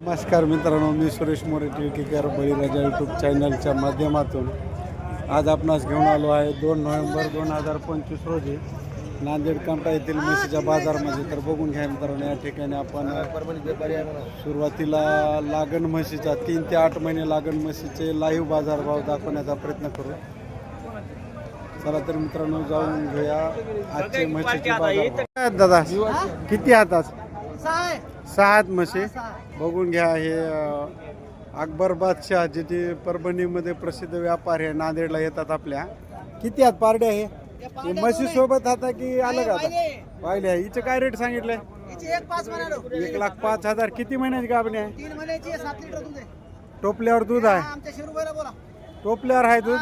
नमस्कार मित्रांनो मी सुरेश मोरे टिळकेकर बळीराजा यूट्यूब चॅनलच्या माध्यमातून. आज आपणास घेऊन आलो आहे दोन नोव्हेंबर दोन हजार पंचवीस रोजी नांदेड कामटा येथील म्हशीच्या बाजारमध्ये. तर बघून घ्या मित्रांनो या ठिकाणी आपण सुरुवातीला लागण म्हशीचा तीन ते आठ महिने लागण म्हशीचे लाईव्ह बाजारभाव दाखवण्याचा प्रयत्न करू. चला तर मित्रांनो जाऊन घेऊया आजचे म्हशीचे दादा? किती आहेत आहेत म्हशी. बघून घ्या हे अकबर बादशाह जे ते परभणीमध्ये प्रसिद्ध व्यापारी आहे नांदेडला येतात आपल्या. किती आहेत पारड्या हे? म्हशी सोबत आता की अलग आता? पाहिले हिचं काय रेट सांगितलंय हिची एक लाख पाच हजार. किती महिन्याची गाभणी आहे? सात टोपल्यावर दूध आहे? टोपल्यावर आहे दूध?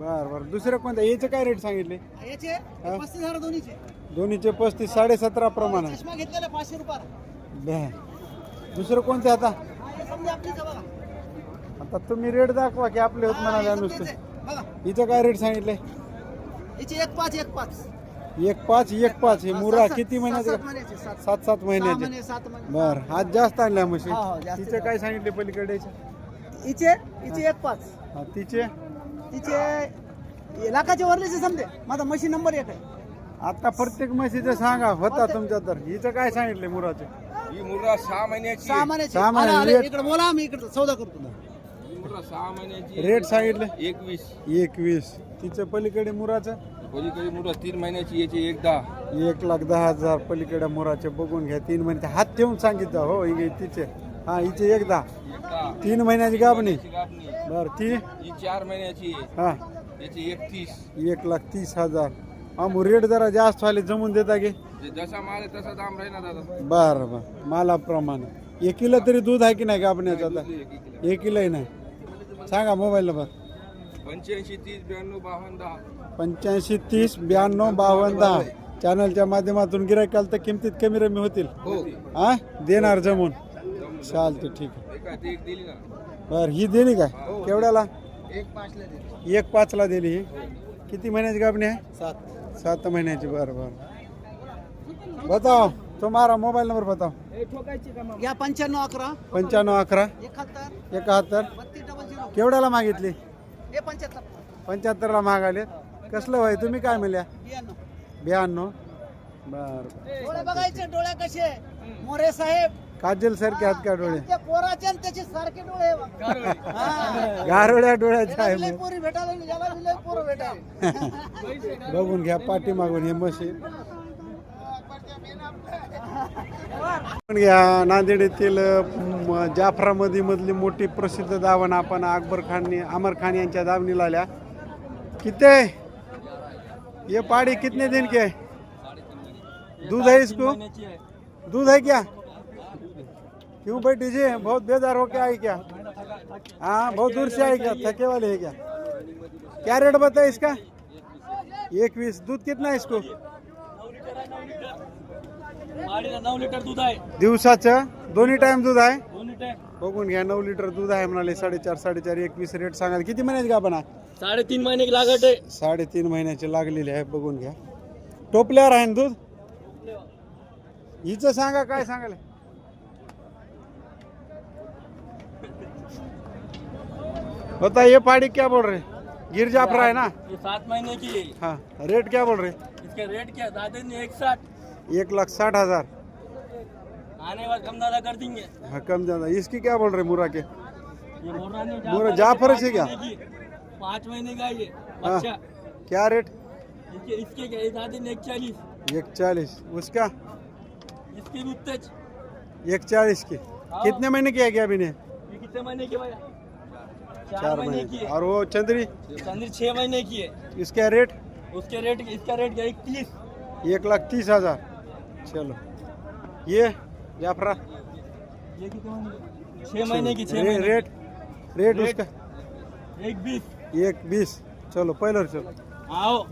बर बर. दुसरं कोणतं? याचं काय रेट सांगितले? दोन्हीचे पस्तीस साडे सतरा प्रमाण आहे. चष्मा घेतलेला पाचशे रुपयाला. बर दुसरं कोणते आता? समजा बघा. आता तुम्ही रेट दाखवा की आपले होत हा, म्हणाले हे समजेच नुसतं. बघा. हिचं काय रेट सांगितले? हिची एक पाच एक पाच. एक पाच एक पाच. हे हा, मुरा सात- किती सात- महिन्याचे? सात महिन्याचे सात. सात सात सहा महिन्याचे महिने सात महिने. बर आज जास्त आणल्या म्हशी. हा, हो, जास्त तिचे काय सांगितले पलीकडे हिचे हिची एक पाच. हा, तिचे? तिचे लाखाच्या वरलेचे समजे. माझा मशीन नंबर एक आहे. आता प्रत्येक म्हशीचं सांगा होता तुमच्या तर. हिचं काय सांगितले मुराचे? ही मुर्रा सहा महिन्याची. सहा महिन्याची. सहा महिने, आला, आला, रेट- इकडे बोला मी इकडे सौदा करतो ही मुर्रा सहा महिन्याची. रेट सांगितले? एकवीस. एकवीस. तिचं पलीकडे मुराचं? पलीकडे मुर्रा तीन महिन्याची याची एक दहा. एक लाख दहा हजार पलीकडे मुराचे बघून घ्या. तीन महिने हात ठेवून सांगितलं. हो ही तिचे. हा हिचे एक दहा. एक दहा. तीन महिन्याची गाभणी. याची गाभणी. बर ती? ही चार महिन्याची. आहे. हा. याची एकतीस. एक लाख तीस हजार. रेट जरा जास्त व्हायला जमून देता जे जसा माल आहे तसा दाम राहील ना दादा. बर बर. मालाप्रमाणे एक किलो तरी दूध आहे की नाही गाभण्याचं आता? एक एक किलो. एक किलोही नाही. सांगा मोबाईल नंबर पंच्याऐंशी तीस ब्याण्णव बावन्न दहा. पंच्याऐंशी तीस ब्याण्णव बावन्न दहा. चॅनलच्या माध्यमातून गिरायकाल तर किमतीत कमी रमी होतील. हो. हा देणार जमून. चालते ठीक आहे. एका ती एक दिली ना. बर ही दिली काय केवढ्याला? एक पाचला दे एक पाचला दिली ही. किती महिन्याची गाभणी आहे? सात. सात महिन्याची बरं बरं. बताओ तुम्हारा मोबाईल नंबर बताओ. या पंच्याण्णव अकरा. पंच्याण्णव अकरा. एकाहत्तर. एकाहत्तर. केवढ्याला मागितली? पंच्याहत्तर. पंच्याहत्तरला मागाले कसलं वय तुम्ही काय म्हणल्या? बियाण्णव. ब्याण्णव. बर. डोळे बघायचे डोळे कसे? मोरे साहेब काजल सारखे आहेत का डोळे? त्या पोराचे आणि त्याचे सारखे डोळे आहे बघ. हा. गारोड्या डोळ्याचे याला बी लय आहे पोरी भेटायला आणि याला बी लय पोरं भेटायला बघून घ्या पाठी मागून हे मशीन घ्या नांदेड येथील म, जाफरामधी मधली मोठी प्रसिद्ध दावण आपण अकबर खान अमर खान यांच्या दावणीला आल्या. किती? आहे? ये पाड़ी कितने दिन के? दूध है इसको? दूध है क्या? क्यों भाई डीजे बहुत बेजार हो के आई क्या? हाँ बहुत दूर से आई क्या? थके वाले है क्या? क्या रेट बताए इसका? एकवीस दूध कितना है इसको? नऊ लिटर दूध आहे दिवसाचं दोन्ही टाइम दूध आहे? दोन्ही टाइम बघून घ्या नऊ लिटर दूध आहे म्हणाले. साडेचार साडेचार एकवीस रेट सांगाल. किती महिन्याची का पण साडेतीन महिने की लागत आहे. साडेतीन महिन्याची लागलेली आहे बघून घ्या. टोपल्यावर आहे ना दूध? हिचं सांगा काय सांगाल? ये पाड़ी क्या बोल रहे गिर जाफरा है ना? ये सात महीने की है। हाँ रेट क्या बोल रहे इसका रेट क्या दादे ने एक साठ। एक लाख साठ हज़ार। आने बाद कम ज़्यादा कर देंगे। हाँ कम ज़्यादा। इसकी क्या बोल रहे मुरा के? मोर्रा जाफ़र से क्या? पाँच महीने की। ये हाँ। अच्छा क्या रेट? इसके इसके क्या दादे ने एक चालीस एक चालीस उसका? इसके भी उत्तेज। एक चालीस की कितने महीने की है क्या अभी ने? कितने महीने की भैया चार महीने की है और वो चंद्री? चंद्र छह महीने की है। इसका रेट उसके रेट इसका रेट क्या इकतीस। एक लाख तीस हजार। चलो। ये जाफरा? ये कितने महीने की? छह महीने की छह रे, महीने रेट रेट? उसका? की। एक बीस। एक बीस। चलो पहिलं चलो। आओ।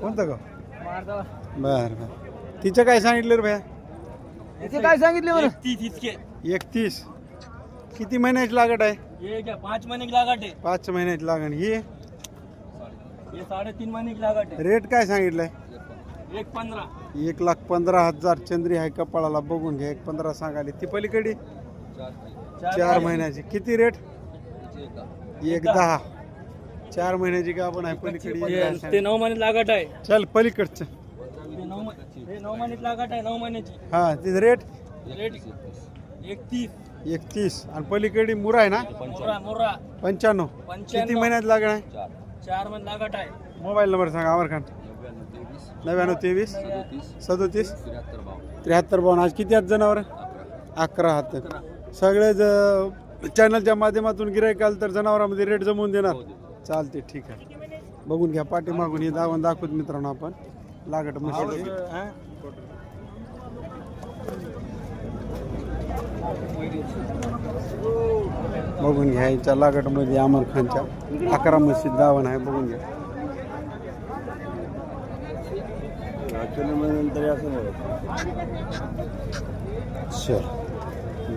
कोणतं का? मार दो बर बर। तिचं काय सांगितलं रे भैया? याचे काय सांगितले बरं? इसके। एकतीस। किती महिन्याची लागत आहे? ये क्या पाँच महीने की लागत है पाच महिन्याची लागण. ही? ये साढ़े तीन महीने की लागत रेट काय सांगितलंय? है एक पंद्रह एक लाख पंधरा हजार चंद्री आहे कपाळाला बघून घ्या. एक पंधरा सांगाली. ती पलीकडे चार महिन्याची. किती रेट? एक दहा. चार महिन्याची का आपण आहे पलीकडे एक ते. नऊ महिन्यात लागट आहे. चल पलीकडचं. ते नऊ महिने हे नऊ महिन्यात लागट आहे नऊ महिन्याची. हा तिथं रेट? रेट? एकतीस. एकतीस. आणि पलीकडे मुरा आहे ना? मोरा मोरा. पंच्याण्णव. किती पंच्याण्णव. महिन्यात लागणार आहे? चार. महिने लागट आहे. मोबाईल नंबर सांगा आवर खान. नव्याण्णव तेवीस. सदोतीस. त्र्याहत्तर बावन्न. आज किती आहेत जनावर? अकरा. हात सगळे ज चॅनलच्या माध्यमातून गिराईक आलं तर जनावरांमध्ये रेट जमवून देणार. चालते ठीक आहे. बघून घ्या पाठीमागून हे दावण दाखवत मित्रांनो आपण. लागट म्हशी बघून घ्या याच्या लागटमध्ये अमर खानच्या अकरा मशीद दावण आहे बघून घ्या. चल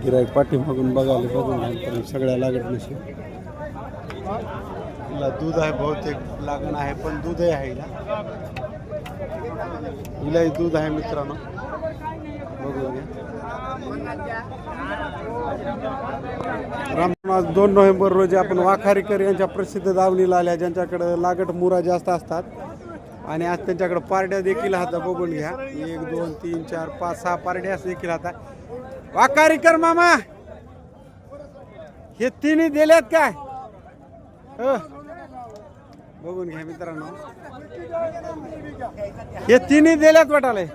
गिराईक पाठीमागून बघायला बघून घ्या सगळ्या लागट म्हशी हिला दूध आहे बहुतेक लागण आहे पण दूधही आहे हिला हिलाही दूध आहे मित्रांनो. बघून घ्या. रामनाथ दोन नोव्हेंबर रोजी आपण वाखारीकर यांच्या प्रसिद्ध दावणीला आल्या ज्यांच्याकडं लागट मुरा जास्त असतात. आणि आज त्यांच्याकडे पारड्या देखील हाता बघून घ्या. एक दोन तीन चार पाच सहा पारड्या देखील हाता वाखारीकर मामा हे तिन्ही दिल्यात काय? हो. बघून घ्या मित्रांनो. हे तिन्ही दिल्यात वाटाले.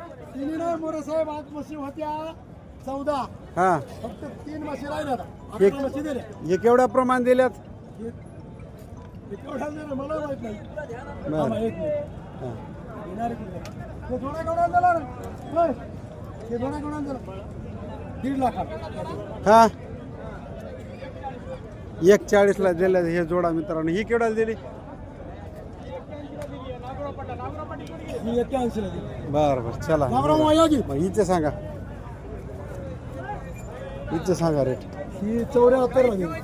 चौदा. हा. फक्त तीन म्हशी. एक- अकरा म्हशी दिल्या हे केवढ्या प्रमाण दिल्यात? हे- हे केवढ्या दिल्या मला माहीत नाही. एक. हा. येणार? हे रे? होय. हे? दीड लाखात हा. एक चाळीसला दिल्या हे जोडा मित्रांनो. ही केवढ्याला दिली? ही बर बर. चला. मग हिचं सांगा. हिचं सांगा रेट. ही चौऱ्याहत्तरला दिली.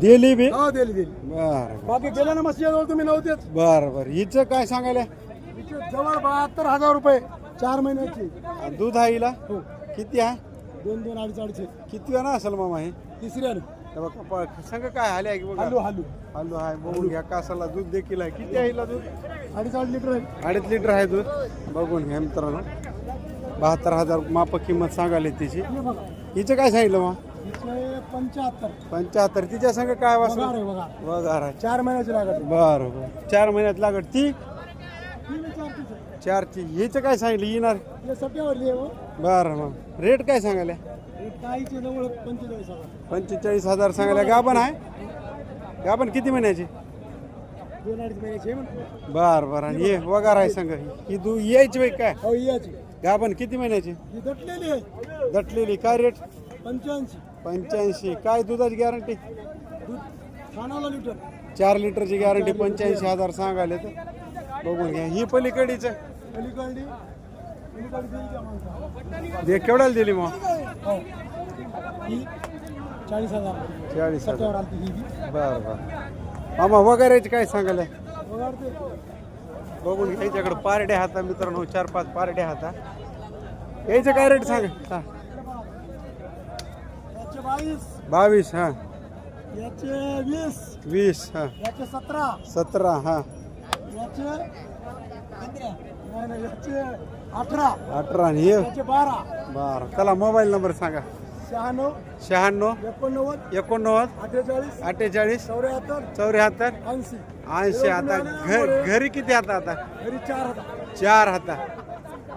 दिली बी? हा दिली दिली. बर बाकी गेल्या ना मशीजवळ तुम्ही नव्हतेच. बर बर. हिचं काय सांगायला? हिचे जवळ बहात्तर हजार रुपये चार महिन्याची. आणि दूध आहे हिला? हो. किती आहे? दोन दोन अडीच अडीच. किती वेळा असेल मामा हे? तिसरी आली हे बघा, प- सांग काय आले आहे की बघा? हालू हालू. हॅलो आहे बघून घ्या कासाला दूध देखील आहे. किती आहे हिला दूध? अडीच अडीच लिटर आहे. अडीच लिटर आहे दूध. बघून घ्या मित्रांनो. बहात्तर हजार माप किंमत सांगायला तिची. हे बघा. हिचं काय सांगितलं मग? पंच्याहत्तर. पंच्याहत्तर. तिच्या संग काय वाचलं आहे बघा वगार आहे चार महिन्याची लागत बरं बरं. चार महिन्यात लागत ती? आहे. चारची हिचं काय सांगितलं? येणार? आहे हो. बरं मग. रेट काय सांगायला? हे जवळ पंचेचाळीस हजार. पंचेचाळीस हजार सांगायला. गाभण आहे? गाभण किती महिन्याची? दोन अडीच महिन्याची आहे म्हणून बरं बरं. आणि हे वगार आहे सांग. ही दू यायची बाई काय? हो याची गाभण किती महिन्याची? ही दटलेली आहे. दटलेली. काय रेट पंच्याऐंशी. पंच्याऐंशी. काय दुधाची गॅरंटी दूध लिटर. चार लिटरची गॅरंटी पंच्याऐंशी हजार सांगायला तर बघून घ्या. ही पलीकडीचं? दिली? दे केवढ्याला दिली मग? हो. ही चाळीस हजार. चाळीस हजार. सट्ट्यावर आलती ही. बी. बरं बरं. मामा वगैरेची काय सांगायला. बघून घ्या याच्याकडे पारड्या हाता मित्रांनो चार पाच पारड्या हाता यायचं काय रेट सांग? हा. बावीस. बावीस हा. याचे वीस. हा. सतरा. सतरा हा. अठरा. अठरा बारा. बरं. चला मोबाईल नंबर सांगा. शहाण्णव शहाण्णव एकोणनव्वद एकोणनव्वद अठ्ठेचाळीस अठ्ठेचाळीस चौऱ्याहत्तर चौऱ्याहत्तर ऐंशी. ऐंशी. आता घर घरी किती हाता आता? घरी चार हजार चार हाता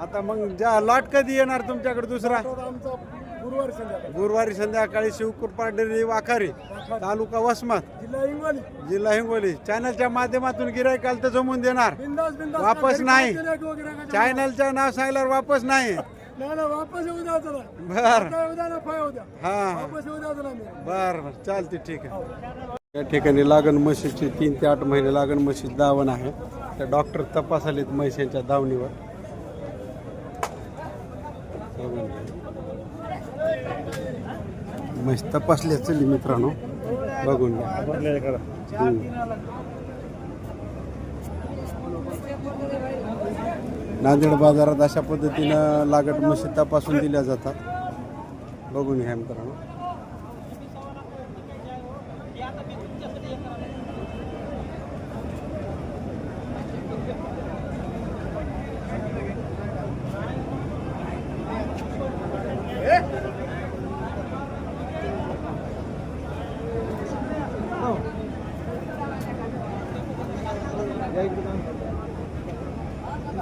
आता मग ज्या लॉट कधी येणार तुमच्याकडे दुसरा? आता आमचा गुरुवारी संध्याकाळी. गुरुवारी संध्याकाळी डेअरी वाखारी तालुका वसमत. जिल्हा हिंगोली. जिल्हा हिंगोली. चॅनलच्या माध्यमातून गिरायकाल तर जमून देणार. बिंदास बिंदास. वापस नाही. चॅनलचं नाव सांगल्यावर वापस नाही. नाही वापस बर. ना हा. वापस मी. बर बर. चालते ठीक आहे. या ठिकाणी लागण म्हशीची तीन ते आठ महिने लागण म्हशीची दावण आहे. त्या डॉक्टर तपासालेत म्हैस यांच्या दावणीवर. म्हैस तपासल्या चली मित्रांनो. बघून घ्या. हम्म. नांदेड बाजारात अशा पद्धतीनं लागट म्हशी तपासून दिल्या जातात. बघून घ्या मित्रांनो.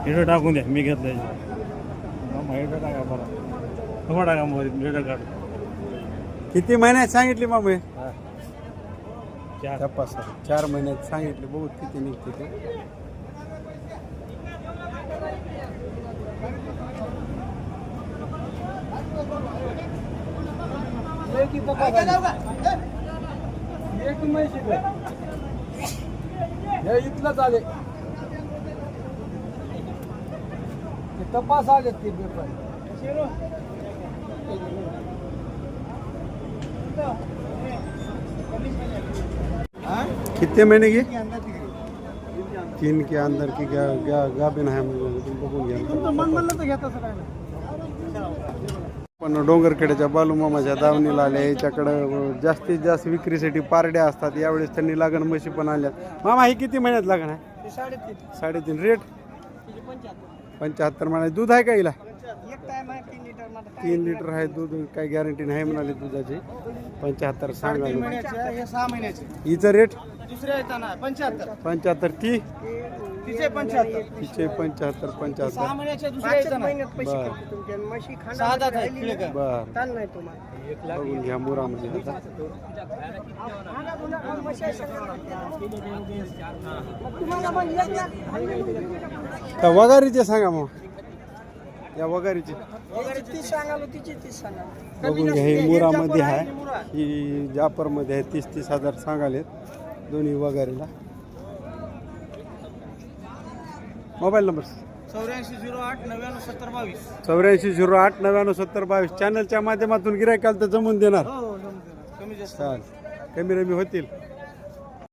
व्हिडिओ टाकून द्या मी घेतलं टाका बरं टाका मग काढ किती महिन्यात सांगितली मामे? चार. तपास चार महिन्यात सांगितले बघू किती निघते ते. हे इथलंच आले ते तपास आले ते पेपर किती महिने घे तीन के अंदर की गा, गा, गाभीन आहे काय पण डोंगरखेड्याच्या बालूमामाच्या दावणीला आल्या. याच्याकडं जास्तीत जास्त विक्रीसाठी पारड्या असतात. यावेळेस त्यांनी लागण म्हशी पण आल्या मामा ही किती महिन्यात लागण आहे? साडेतीन. साडेतीन. रेट पंच्याहत्तर महिन्यात दूध आहे का हिला? एक टाइम आहे तीन लिटर आहे? दूध काही गॅरंटी नाही म्हणाले दुधाची. पंच्याहत्तर महिन्याचे हिचं रेट पंच्याहत्तर. ती तिचे पंच्याहत्तर. तिचे पंच्याहत्तर सहा पंच्याहत्तर महिन्याच्या दुसऱ्या येताना बर. सहा दात आहे. खिळेकर. बर. ताण नाही तुम्हाला. बघून घ्या मुरामध्ये आता. त्या वगारीचे सांगा मग. या वगारीचे. तीस सांगालो तिची तीस सांगालो. बघून घ्या ही मुरामध्ये आहे. ही जापरमध्ये आहे तीस तीस हजार सांगालेत. दोन्ही वगारीला. मोबाईल नंबर चौऱ्याऐंशी झिरो आठ नव्याण्णव सत्तर बावीस. चौऱ्याऐंशी झिरो आठ नव्याण्णव सत्तर बावीस. चॅनलच्या माध्यमातून गिरायकाल तर जमून देणार. हो जमते ना. कमी जास्त. कमी रमी होतील.